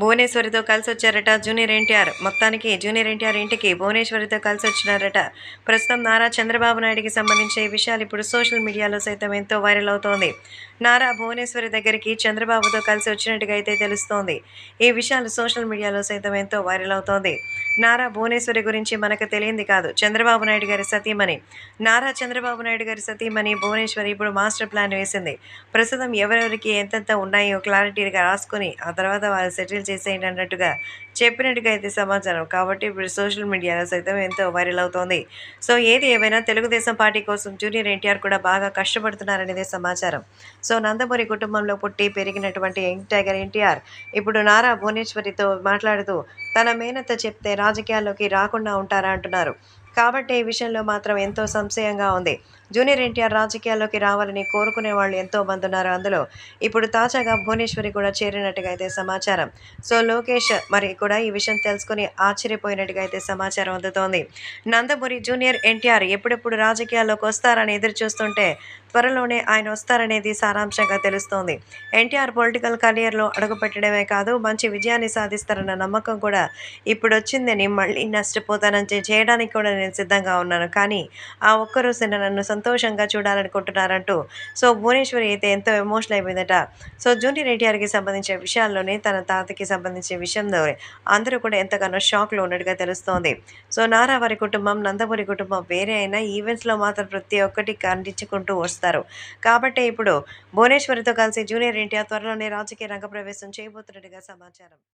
భువనేశ్వరితో కలిసి వచ్చారట జూనియర్ ఎన్టీఆర్. మొత్తానికి జూనియర్ ఎన్టీఆర్ ఇంటికి భువనేశ్వరితో కలిసి వచ్చినారట ప్రస్తుతం నారా చంద్రబాబు నాయుడికి సంబంధించిన ఈ విషయాలు ఇప్పుడు సోషల్ మీడియాలో సైతం ఎంతో వైరల్ అవుతోంది. నారా భువనేశ్వరి దగ్గరికి చంద్రబాబుతో కలిసి వచ్చినట్టుగా అయితే తెలుస్తోంది. ఈ విషయాలు సోషల్ మీడియాలో సైతం ఎంతో వైరల్ అవుతోంది. నారా భువనేశ్వరి గురించి మనకు తెలియంది కాదు. చంద్రబాబు నాయుడు గారి సతీమణి. నారా చంద్రబాబు నాయుడు గారి సతీమణి భువనేశ్వరి ఇప్పుడు మాస్టర్ ప్లాన్ వేసింది. ప్రస్తుతం ఎవరెవరికి ఎంతెంత ఉన్నాయో క్లారిటీగా రాసుకొని ఆ తర్వాత వాళ్ళు సెటిల్ చేసేయండి అన్నట్టుగా చెప్పినట్టుగా అయితే సమాచారం. కాబట్టి ఇప్పుడు సోషల్ మీడియాలో సైతం ఎంతో వైరల్ అవుతోంది. సో ఏది ఏమైనా తెలుగుదేశం పార్టీ కోసం జూనియర్ ఎన్టీఆర్ కూడా బాగా కష్టపడుతున్నారనేది సమాచారం. సో నందమూరి కుటుంబంలో పుట్టి పెరిగినటువంటి యంగ్ టైగర్ ఎన్టీఆర్ ఇప్పుడు నారా భువనేశ్వరితో మాట్లాడుతూ తన మేనత్త చెప్తే రాజకీయాల్లోకి రాకుండా ఉంటారా అంటున్నారు. కాబట్టి ఈ విషయంలో మాత్రం ఎంతో సంశయంగా ఉంది. జూనియర్ ఎన్టీఆర్ రాజకీయాల్లోకి రావాలని కోరుకునే వాళ్ళు ఎంతో మంది ఉన్నారు అందులో. ఇప్పుడు తాజాగా భువనేశ్వరి కూడా చేరినట్టుగా అయితే సమాచారం. సో లోకేష్ మరి కూడా ఈ విషయం తెలుసుకుని ఆశ్చర్యపోయినట్టుగా అయితే సమాచారం అందుతోంది. నందమూరి జూనియర్ ఎన్టీఆర్ ఎప్పుడెప్పుడు రాజకీయాల్లోకి వస్తారని ఎదురు చూస్తుంటే త్వరలోనే ఆయన వస్తారనేది సారాంశంగా తెలుస్తోంది. ఎన్టీఆర్ పొలిటికల్ కెరియర్లో అడుగుపెట్టడమే కాదు మంచి విజయాన్ని సాధిస్తారన్న నమ్మకం కూడా ఇప్పుడు వచ్చిందని మళ్ళీ నష్టపోతానని చేయడానికి కూడా నేను సిద్ధంగా ఉన్నాను. కానీ ఆ ఒక్కరోజు నన్ను సంతోషంగా చూడాలనుకుంటున్నారంటూ సో భువనేశ్వరి అయితే ఎంతో ఎమోషనల్ అయిపోయిందట. సో జూనియర్ ఎన్టీఆర్కి సంబంధించిన విషయాల్లోనే తన తాతకి సంబంధించిన విషయంలో అందరూ కూడా ఎంతగానో షాక్లో ఉన్నట్టుగా తెలుస్తోంది. సో నారా వారి కుటుంబం నందమూరి కుటుంబం వేరే అయినా ఈవెంట్స్లో మాత్రం ప్రతి ఒక్కటి ఖండించుకుంటూ వస్తారు. కాబట్టి ఇప్పుడు భువనేశ్వరితో కలిసి జూనియర్ ఎన్టీఆర్ త్వరలోనే రాజకీయ రంగ ప్రవేశం చేయబోతున్నట్టుగా సమాచారం.